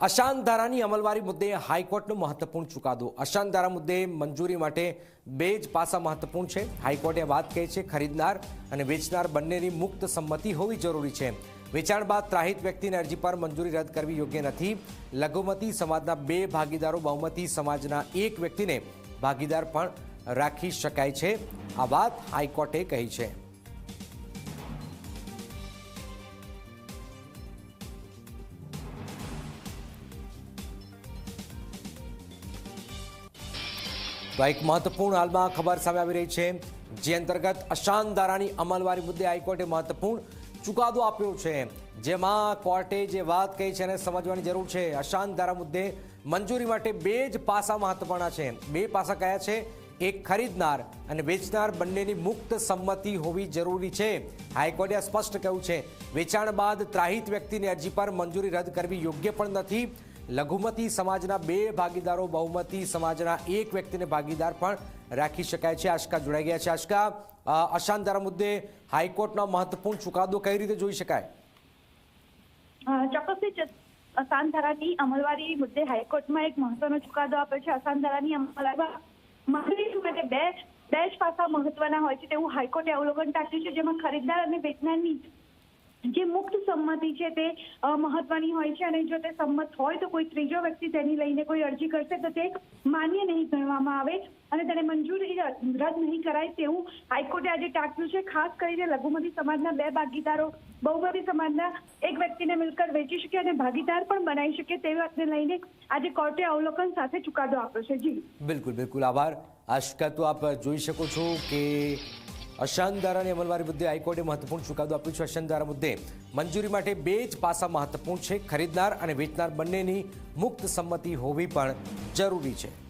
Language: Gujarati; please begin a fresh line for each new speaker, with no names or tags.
અશાંત ધારાની અમલવારી મુદ્દે હાઈકોર્ટનો મહત્વપૂર્ણ ચુકાદો. અશાંત ધારા મુદ્દે મંજૂરી માટે બે જ પાસા મહત્વપૂર્ણ છે. હાઈકોર્ટે વાત કહી છે, ખરીદનાર અને વેચનાર બંનેની મુક્ત સંમતિ હોવી જરૂરી છે. વેચાણ બાદ ત્રાહિત વ્યક્તિની અરજી પર મંજૂરી રદ કરવી યોગ્ય નથી. લઘુમતી સમાજના બે ભાગીદારો બહુમતી સમાજના એક વ્યક્તિને ભાગીદાર પણ રાખી શકાય છે. આ વાત હાઈકોર્ટે કહી છે. તો એક મહત્વપૂર્ણ હાલમાં ખબર સામે આવી રહી છે. જે અંતર્ગત અશાંત ધારાની અમલવારી મુદ્દે હાઈકોર્ટે મહત્વપૂર્ણ ચુકાદો આપ્યો છે. જેમાં કોર્ટે જે વાત કહી છે એને સમજવાની જરૂર છે. અશાંત ધારા મુદ્દે મંજૂરી માટે બે જ પાસા મહત્વપૂર્ણ છે. બે પાસા કયા છે? એક ખરીદનાર અને વેચનાર બંનેની મુક્ત સંમતિ હોવી જરૂરી છે. હાઈકોર્ટે આ સ્પષ્ટ કહ્યું છે. વેચાણ બાદ ત્રાહિત વ્યક્તિની અરજી પર મંજૂરી રદ કરવી યોગ્ય પણ નથી. લઘુમતી સમાજના બે ભાગીદારો, બહુમતી સમાજના એક વ્યક્તિને ભાગીદાર પણ રાખી શકાય છે. આશકા જોડાઈ ગયા છે. આશકા અશાંત ધારા મુદ્દે હાઈકોર્ટનો મહત્વપૂર્ણ ચુકાદો કઈ રીતે જોઈ શકાય?
ચોક્કસથી અસાન ધારાની અમલવારી મુદ્દે હાઈકોર્ટમાં એક મહત્વનો ચુકાદો આપ્યો છે. અસાન ધારાની અમલવારી માટે બે બે જ પાસા મહત્વના હોય છે. તેવું હાઈકોર્ટે અવલોકન ટાંક્યું છે. જેમાં ખરીદદાર અને વેચનારની જે મુક્ત સંમતિ છે તે મહત્વની હોય છે અને જો તે સંમત હોય તો કોઈ ત્રીજો વ્યક્તિ તેની લઈને કોઈ અરજી કરશે તો તે માન્ય નહીં ગણવામાં આવે અને તેને મંજૂરી રદ નહીં કરાય તેવું હાઈકોર્ટે આજે ટાંક્યું છે. ખાસ કરીને લઘુમતી સમાજના બે ભાગીદારો, બહુમતી સમાજના એક વ્યક્તિને મિલકત વેચી શકે અને ભાગીદાર પણ બનાવી શકે તે વાતને લઈને આજે કોર્ટે અવલોકન સાથે ચુકાદો આપ્યો છે. જી.
બિલકુલ બિલકુલ. આભાર. આશકા તો આપ જોઈ શકો છો કે અશાંત ધારાની અમલવારી મુદ્દે હાઈકોર્ટે મહત્વપૂર્ણ ચુકાદો આપ્યો છે. અશાંત ધારા મુદ્દે મંજૂરી માટે બે જ પાસા મહત્વપૂર્ણ છે. ખરીદનાર અને વેચનાર બંનેની મુક્ત સંમતિ હોવી પણ જરૂરી છે.